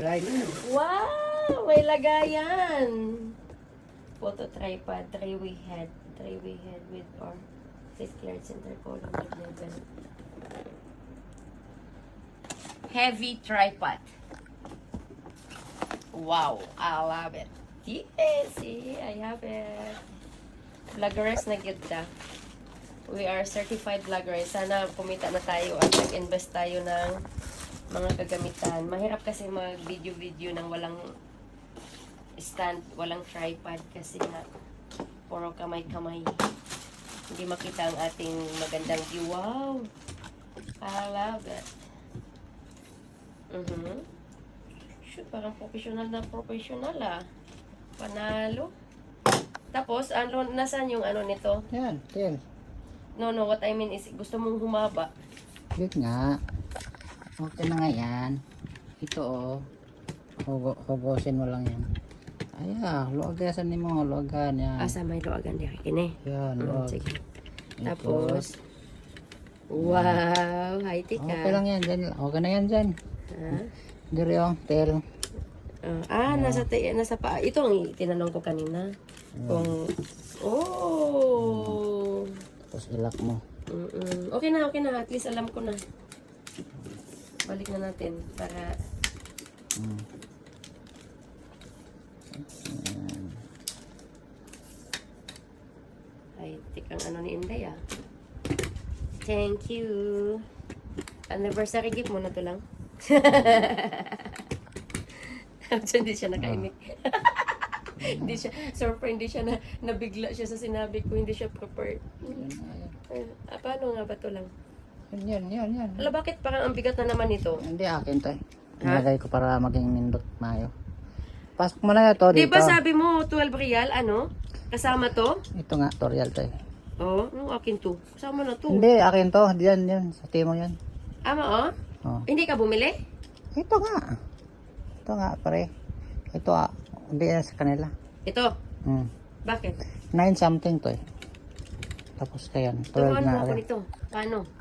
Wow! May lagayan! Photo tripod, three-way head. Three-way head with or face cleared center column with level. Heavy tripod. Wow! I love it. Yes! See, I have it. Vloggers na ta. We are certified vloggers. Sana kumita na tayo at nag-invest tayo ng mga kagamitan. Mahirap kasi mag-video-video ng walang stand, walang tripod kasi nga puro kamay-kamay. Hindi makita ang ating magandang view. Wow! I love it. Mhm. Shoot, parang professional na professional ah. Panalo. Tapos, ano, nasaan yung ano nito? Yan, tail. No, no, what I mean is, gusto mong humaba. Yun nga. Okay na nga yan. Ito oh. Hugo, hugosin mo lang yan. Ay, ah, luagasan ni mo, luagan yan. Asa may luagan di kini. Yan, Mm, luag. sige. Tapos, wow, high tech Okay lang yan dyan. Okay na yan dyan. Ah, Diri oh, tail. ah, ah, nasa, te- nasa pa. Ito ang tinanong ko kanina. Kung, oh. Tapos ilak mo. Mm-mm. Okay na, okay na. At least alam ko na. Balik na natin para Mm. high tech ang ano ni Inday ah. Thank you. Anniversary gift mo na to lang. Hindi siya nakaimik. hindi siya, surprise, hindi siya na, nabigla siya sa sinabi ko, hindi siya prepared. Ah, paano nga ba to lang? Yan, yan, yan. Ala, bakit parang ang bigat na naman ito? Hindi akin to eh. Nilagay ko para maging nindot mayo. Pasok mo na Di dito. ba sabi mo, 12 real, ano? Kasama to? Ito nga, to eh. Oo, oh, no, akin to. Kasama na to. Hindi, akin to. Diyan, yan. Sa timo yan. Ama, oh? Oh. Hindi ka bumili? Ito nga. Ito nga, pare. Ito ah. Hindi yan sa kanila. Ito. Hmm. Bakit? Nine something to eh. Tapos kaya, 12 Turuan mo na ako rin. nito. Paano?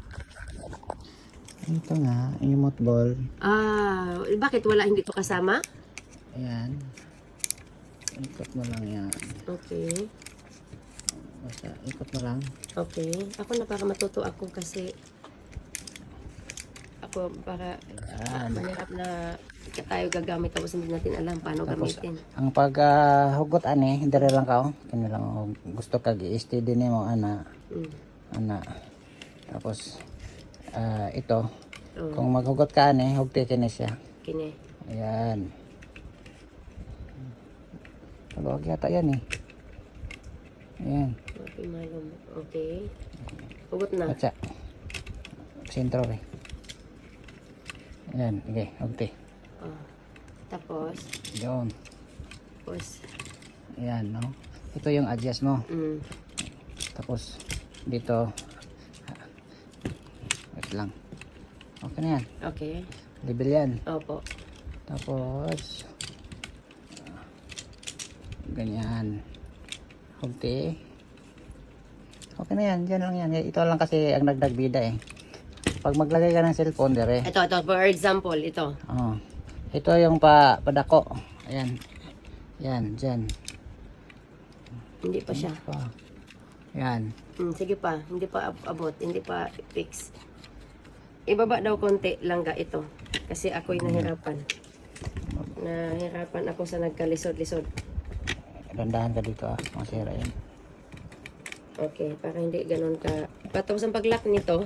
Ito nga, emote ball. Ah, bakit wala hindi to kasama? Ayan. Ikot mo lang yan. Okay. Basta, ikot mo lang. Okay. Ako na para matuto ako kasi ako para Ayan. mahirap na tayo gagamit tapos hindi natin alam paano Tapos, gamitin. ang paghugot ani, hindi lang ka oh. Kini lang oh. Gusto kag i-steady nimo ana, Mm. ana. Tapos ah, ito, Oh, kung maghugot ka ani, hugti kini siya. kini. Ayan. Taluwag yata yan eh. Ayan. Okay, malum. Okay. Hugot na. Atsa. Sintro eh. Ayan. Okay. Hugti. Oh. Tapos, Yun. tapos, Ayan, no? Ito yung adjust mo. mm, Tapos, dito. Wait lang. Okay na yan. okay. Level yan. Opo. Tapos, ganyan. Hugti. Okay na yan. Diyan lang yan. Ito lang kasi ang nagdagbida eh. Pag maglagay ka ng cellphone, dire. Ito, ito, for example, ito. Oh. Ito yung pa, padako. Ayan. Yan, dyan. Hindi pa siya. Pa. Yan. Hmm, sige pa, hindi pa ab- abot, hindi pa fix. Ibaba daw konti lang ga ito. Kasi ako'y nahirapan. Nahirapan ako sa nagkalisod-lisod. Dandahan ka dito ah. Masira yan. Okay, para hindi ganun ka. Patapos ang pag-lock nito,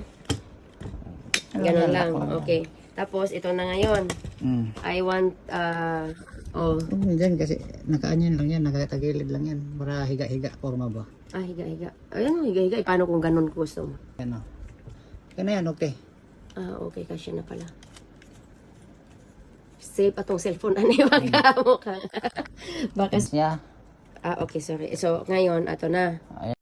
Ano ganun lang. Okay. Tapos ito na ngayon. Mm. I want, uh, oh, Oh, dyan kasi nakaanyan lang yan, nakatagilid lang yan. Para higa-higa, forma ba? ah, higa-higa. Ayun, higa-higa. Eh, Paano kung ganun gusto mo? Yan o. Okay na yan, okay. Ah, okay, kasya na pala. Safe atong cellphone, ano yung magkamo ka? Baka, Siya. ah, okay, sorry. So, ngayon, ato na. Ayan.